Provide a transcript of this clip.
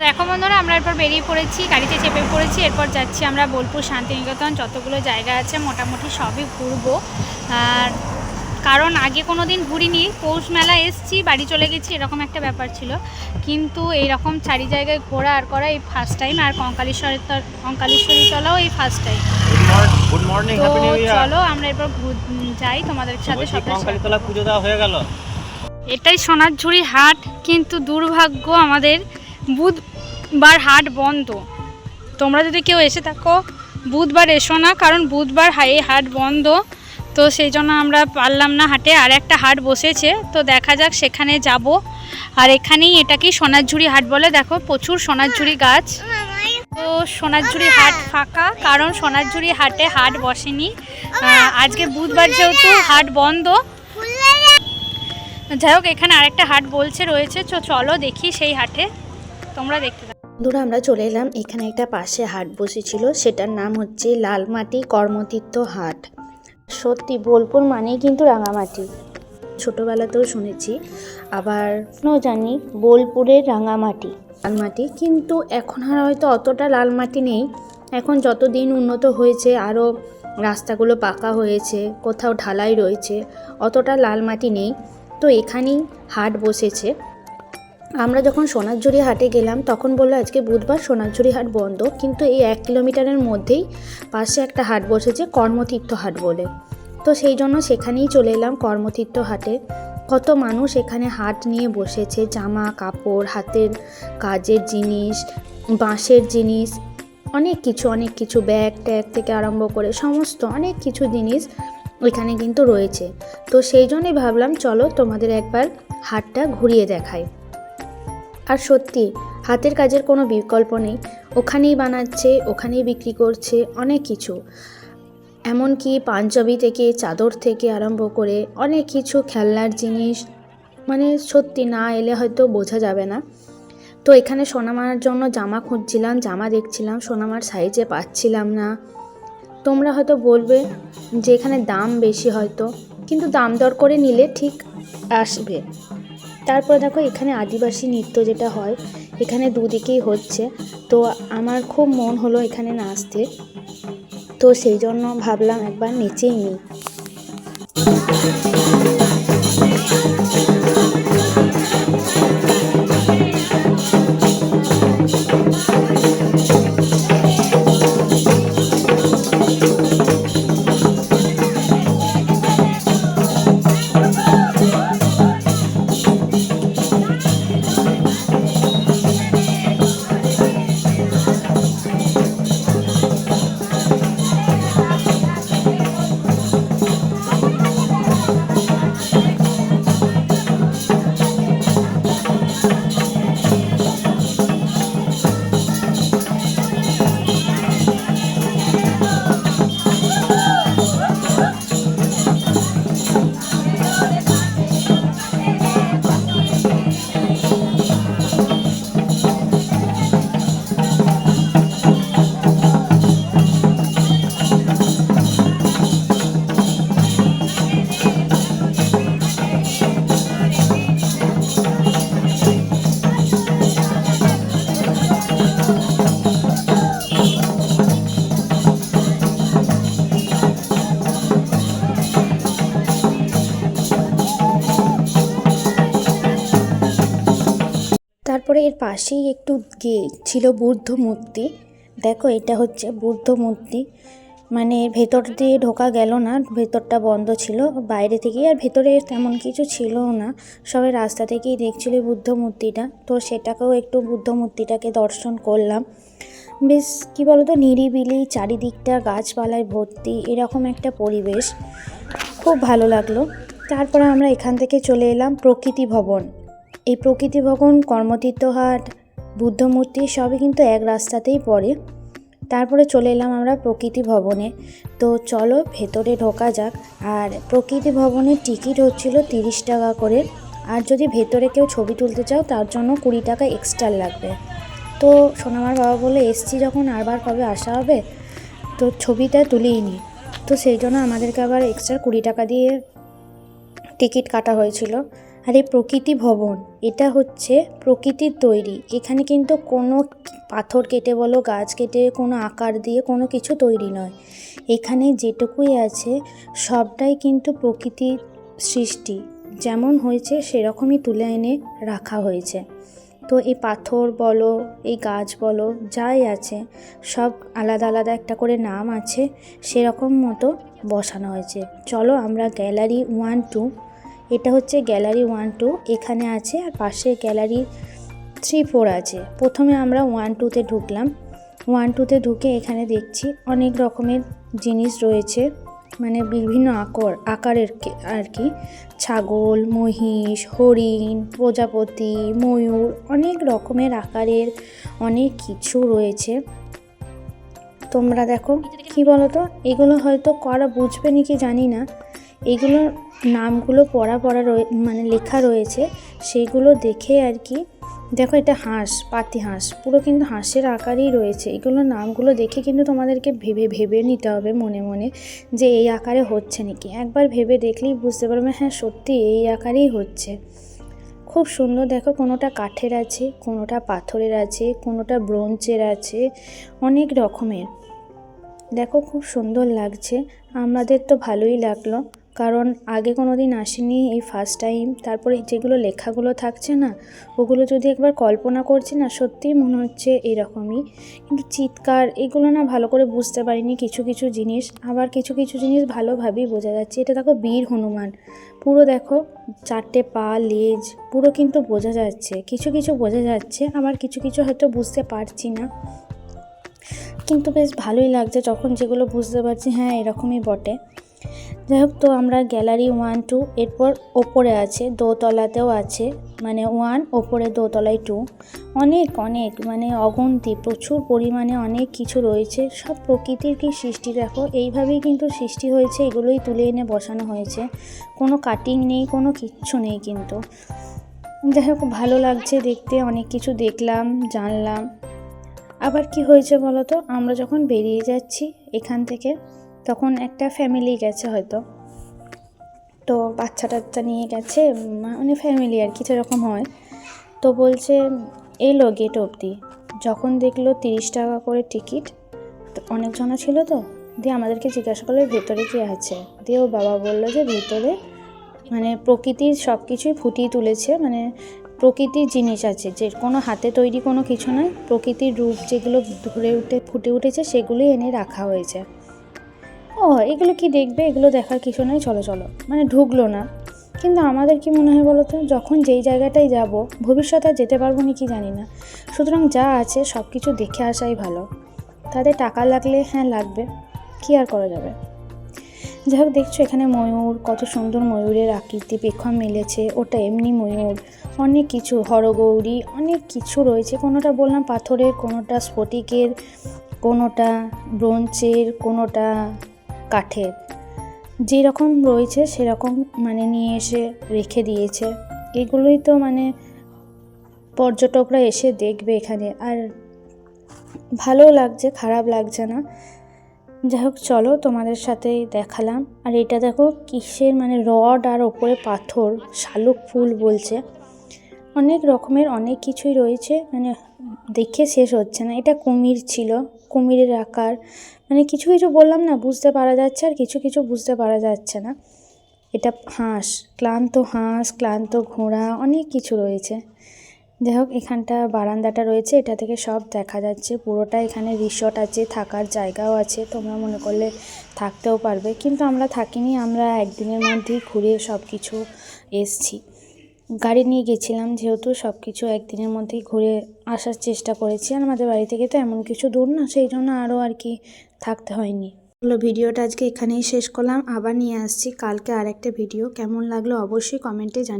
এখন বন্ধুরা আমরা এরপর বেরিয়ে পড়েছি গাড়িতে চেপে পড়েছি এরপর যাচ্ছি আমরা বোলপুর শান্তিনিকেতন যতগুলো জায়গা আছে মোটামুটি সবই ঘুরবো। আর কারণ আগে কোনো দিন ঘুরিনি পৌষ মেলা এসছি বাড়ি চলে গেছি এরকম একটা ব্যাপার ছিল। কিন্তু এই রকম চারি জায়গায় ঘোরা আর করা এই ফার্স্ট টাইম আর কঙ্কালেশ্বরের তল কঙ্কালেশ্বরী তলাও এই ফার্স্ট টাইম গুড মর্নিং তো চলো আমরা এরপর ঘুর- যাই তোমাদের সাথে পুজো দেওয়া হয়ে গেল। এটাই সোনারঝুরি হাট কিন্তু দুর্ভাগ্য আমাদের বুধবার হাট বন্ধ। তোমরা যদি কেউ এসে থাকো, বুধবার এসো না, কারণ বুধবার হা- এই হাট বন্ধ। তো সেই জন্য আমরা পারলাম না হাটে, আর একটা হাট বসেছে, তো দেখা যাক সেখানে যাব। আর এখানেই এটাকেই সোনারঝুরি হাট বলে? দেখো, প্রচুর সোনারঝুরি গাছ। তো সোনারঝুরি হাট ফাঁকা, কারণ সোনারঝুরি হাটে হাট বসেনি। আজকে বুধবার যেহেতু হাট বন্ধ। যাই হোক, এখানে আরেকটা হাট বলছে, রয়েছে। তো চলো দেখি সেই হাটে। তোমরা দেখতে বন্ধুরা, আমরা চলে এলাম। এখানে একটা পাশে হাট বসেছিল। সেটার নাম হচ্ছে লালমাটি কর্মতীর্থ হাট। সত্যি বোলপুর মানেই কিন্তু রাঙামাটি। ছোটোবেলাতেও শুনেছি, আবার জানি বোলপুরের রাঙামাটি। লালমাটি, কিন্তু এখন আর হয়তো অতটা লাল মাটি নেই। এখন যত দিন উন্নত হয়েছে, আরও রাস্তাগুলো পাকা হয়েছে, কোথাও ঢালাই রয়েছে, অতটা লাল মাটি নেই। তো এখানেই হাট বসেছে। আমরা যখন সোনারঝুরি হাটে গেলাম, তখন বলল আজকে বুধবার সোনারঝুরি হাট বন্ধ। কিন্তু এই এক কিলোমিটারের মধ্যেই পাশে একটা হাট বসেছে, কর্মতীর্থ হাট বলে। তো সেই জন্য সেখানেই চলে এলাম কর্মতীর্থ হাটে। কত মানুষ এখানে হাট নিয়ে বসেছে, জামা, কাপড়, হাতের কাজের জিনিস, বাঁশের জিনিস, অনেক কিছু অনেক কিছু, ব্যাগ ট্যাগ থেকে আরম্ভ করে সমস্ত অনেক কিছু জিনিস ওইখানে কিন্তু রয়েছে। তো সেই জন্যই ভাবলাম, চলো তোমাদের একবার হাটটা ঘুরিয়ে দেখাই। আর সত্যি, হাতের কাজের কোনো বিকল্প নেই। ওখানেই বানাচ্ছে, ওখানেই বিক্রি করছে, অনেক কিছু। এমনকি পাঞ্জাবি থেকে, চাদর থেকে আরম্ভ করে অনেক কিছু, খেলনার জিনিস মানে সত্যি না এলে হয়তো বোঝা যাবে না। তো এখানে সোনামার জন্য জামা খুঁজছিলাম, জামা দেখছিলাম, সোনামার সাইজে পাচ্ছিলাম না। তোমরা হয়তো বলবে যে এখানে দাম বেশি হয়তো, কিন্তু দাম দর করে নিলে ঠিক আসবে। তারপর দেখো এখানে আদিবাসী নৃত্য যেটা হয়, এখানে দুদিকেই হচ্ছে। তো আমার খুব মন হলো এখানে নাচতে তো সেই জন্য ভাবলাম একবার নেচেই নিই। এর পাশেই একটু গিয়ে ছিল বুদ্ধ মূর্তি দেখো, এটা হচ্ছে বুদ্ধ মূর্তি মানে ভেতর দিয়ে ঢোকা গেল না, ভেতরটা বন্ধ ছিল। বাইরে থেকেই আর ভেতরে তেমন কিছু ছিল না। সবাই রাস্তা থেকেই দেখছিল বুদ্ধ মূর্তিটা তো সেটাকেও একটু বুদ্ধ মূর্তিটাকে দর্শন করলাম। বেশ, কী বলতো, নিরিবিলি, চারিদিকটা গাছপালায় ভর্তি, এরকম একটা পরিবেশ। খুব ভালো লাগল। তারপরে আমরা এখান থেকে চলে এলাম প্রকৃতি ভবন। এই প্রকৃতি ভবন, কর্মতীর্থ হাট, বুদ্ধ মূর্তি সবই কিন্তু এক রাস্তাতেই পড়ে। তারপরে চলে এলাম আমরা প্রকৃতি ভবনে। তো চলো ভেতরে ঢোকা যাক। আর প্রকৃতি ভবনের টিকিট হচ্ছিল তিরিশ টাকা করে। আর যদি ভেতরে কেউ ছবি তুলতে চাও, তার জন্য কুড়ি টাকা এক্সট্রা লাগবে। তো সোনামার বাবা বলে, এসছি যখন আরবার কবে আসা হবে? তো ছবিটা তুলেই নি। তো সেই জন্য আমাদেরকে আবার এক্সট্রা কুড়ি টাকা দিয়ে টিকিট কাটা হয়েছিল। আর এই প্রকৃতি ভবন, এটা হচ্ছে প্রকৃতির তৈরি। এখানে কিন্তু কোনো পাথর কেটে বলো, গাছ কেটে, কোনো আকার দিয়ে কোনো কিছু তৈরি নয়। এখানে যেটুকুই আছে, সবটাই কিন্তু প্রকৃতির সৃষ্টি। যেমন হয়েছে, সেরকমই তুলে এনে রাখা হয়েছে। তো এই পাথর বলো, এই গাছ বলো, যাই আছে, সব আলাদা আলাদা একটা করে নাম আছে, সেরকম মতো বসানো হয়েছে। চলো আমরা গ্যালারি ওয়ান টু এটা হচ্ছে গ্যালারি ওয়ান টু, এখানে আছে আর পাশে গ্যালারি থ্রি ফোর আছে। প্রথমে আমরা ওয়ান টুতে ঢুকলাম। ওয়ান টুতে ঢুকে এখানে দেখছি অনেক রকমের জিনিস রয়েছে মানে বিভিন্ন আকর, আকারের আর কি। ছাগল, মহিষ, হরিণ, প্রজাপতি, ময়ূর, অনেক রকমের আকারের অনেক কিছু রয়েছে। তোমরা দেখো, কি বলো তো এগুলো হয়তো করা বুঝবে নাকি জানি না। এগুলোর নামগুলো পড়া পড়া রয়ে মানে লেখা রয়েছে, সেইগুলো দেখে আর কি, দেখো এটা হাঁস, পাতি হাঁস, পুরো কিন্তু হাঁসের আকারই রয়েছে, এগুলোর নামগুলো দেখে কিন্তু তোমাদেরকে ভেবে ভেবে নিতে হবে মনে মনে যে এই আকারে হচ্ছে নাকি। একবার ভেবে দেখলেই বুঝতে পারবে হ্যাঁ সত্যি এই আকারেই হচ্ছে। খুব সুন্দর, দেখো কোনোটা কাঠের আছে, কোনোটা পাথরের আছে, কোনোটা ব্রোঞ্চের আছে, অনেক রকমের। দেখো খুব সুন্দর লাগছে, আমাদের তো ভালোই লাগল। কারণ আগে কোনো দিন আসেনি এই ফার্স্ট টাইম তারপরে যেগুলো লেখাগুলো থাকছে না, ওগুলো যদি একবার কল্পনা করছি না, সত্যিই মনে হচ্ছে এরকমই। কিন্তু চিৎকার, এগুলো না ভালো করে বুঝতে পারিনি কিছু কিছু জিনিস। আবার কিছু কিছু জিনিস ভালোভাবেই বোঝা যাচ্ছে। এটা দেখো বীর হনুমান। পুরো দেখো চারটে পা, লেজ, পুরো কিন্তু বোঝা যাচ্ছে। কিছু কিছু বোঝা যাচ্ছে, আবার কিছু কিছু হয়তো বুঝতে পারছি না। কিন্তু বেশ ভালোই লাগছে যখন যেগুলো বুঝতে পারছি হ্যাঁ এরকমই বটে। যাই হোক তো আমরা গ্যালারি ওয়ান, টু, এরপর ওপরে আছে, দোতলাতেও আছে মানে ওয়ান, ওপরে দোতলায় টু। অনেক অনেক মানে অগন্তি, প্রচুর পরিমাণে অনেক কিছু রয়েছে। সব প্রকৃতির কি সৃষ্টি? দেখো, এইভাবেই কিন্তু সৃষ্টি হয়েছে, এগুলোই তুলে এনে বসানো হয়েছে। কোনো কাটিং নেই, কোনো কিচ্ছু নেই কিন্তু। যাই হোক ভালো লাগছে দেখতে, অনেক কিছু দেখলাম, জানলাম। আবার কি হয়েছে বলো তো আমরা যখন বেরিয়ে যাচ্ছি এখান থেকে তখন একটা ফ্যামিলি গেছে হয়তো। তো বাচ্চা টাচ্চা নিয়ে গেছে মানে ফ্যামিলি আর কি, সেরকম হয়। তো বলছে, এলো গেট অবধি। যখন দেখল তিরিশ টাকা করে টিকিট অনেকজনা ছিল তো, দিয়ে আমাদেরকে জিজ্ঞাসা করল, ভেতরে কি আছে? দিয়ে ও বাবা বলল যে, ভেতরে মানে প্রকৃতির সব কিছুই ফুটিয়ে তুলেছে মানে প্রকৃতির জিনিস আছে, যে কোনো হাতে তৈরি কোনো কিছু নয়, প্রকৃতির রূপ যেগুলো ধরে উঠে, ফুটে উঠেছে, সেগুলোই এনে রাখা হয়েছে। ও, এগুলো কি দেখবে? এগুলো দেখার কিছু নয় চলো চলো। মানে ঢুকলো না। কিন্তু আমাদের কি মনে হয় বলো তো যখন যেই জায়গাটায় যাব, ভবিষ্যতে আর যেতে পারব না কি জানি না। সুতরাং যা আছে সব কিছু দেখে আসাই ভালো। তাদের টাকা লাগলে হ্যাঁ লাগবে। কি আর করা যাবে? যাই হোক, দেখছ এখানে ময়ূর, কত সুন্দর ময়ূরের আকৃতি, পেখম মিলেছে, ওটা এমনি ময়ূর। অনেক কিছু, হরগৌরী, অনেক কিছু রয়েছে। কোনোটা বললাম পাথরের, কোনোটা স্ফটিকের, কোনোটা ব্রোঞ্জের, কোনোটা কাঠের। যেরকম রয়েছে সেরকম মানে নিয়ে এসে রেখে দিয়েছে। এগুলোই তো মানে পর্যটকরা এসে দেখবে এখানে। আর ভালো লাগছে, খারাপ লাগছে না। যাই হোক, চলো তোমাদের সাথে দেখালাম। আর এটা দেখো কিসের মানে রড আর ওপরে পাথর, শালুক ফুল বলছে। অনেক রকমের, অনেক কিছুই রয়েছে। মানে দেখে শেষ হচ্ছে না। এটা কুমির ছিল, কুমিরের আকার। মানে কিছু কিছু বললাম না, বুঝতে পারা যাচ্ছে আর কিছু কিছু বুঝতে পারা যাচ্ছে না। এটা হাঁস, ক্লান্ত হাঁস, ক্লান্ত ঘোড়া, অনেক কিছু রয়েছে। যাই হোক, এখানটা বারান্দাটা রয়েছে, এটা থেকে সব দেখা যাচ্ছে। পুরোটা এখানে রিসর্ট আছে, থাকার জায়গাও আছে, তোমরা মনে করলে থাকতেও পারবে। কিন্তু আমরা থাকিনি, আমরা একদিনের মধ্যেই ঘুরে সব কিছু এসছি। গাড়ি নিয়ে গেছিলাম, যেহেতু সব কিছু একদিনের মধ্যেই ঘুরে আসার চেষ্টা করেছি। আর আমাদের বাড়ি থেকে তো এমন কিছু দূর না, সেই জন্য আরও আর কি থাকতে হয়নি। হলো ভিডিওটা আজকে এখানেই শেষ করলাম। আবার নিয়ে আসছি কালকে আরেকটা ভিডিও। কেমন লাগল অবশ্যই কমেন্টে জানি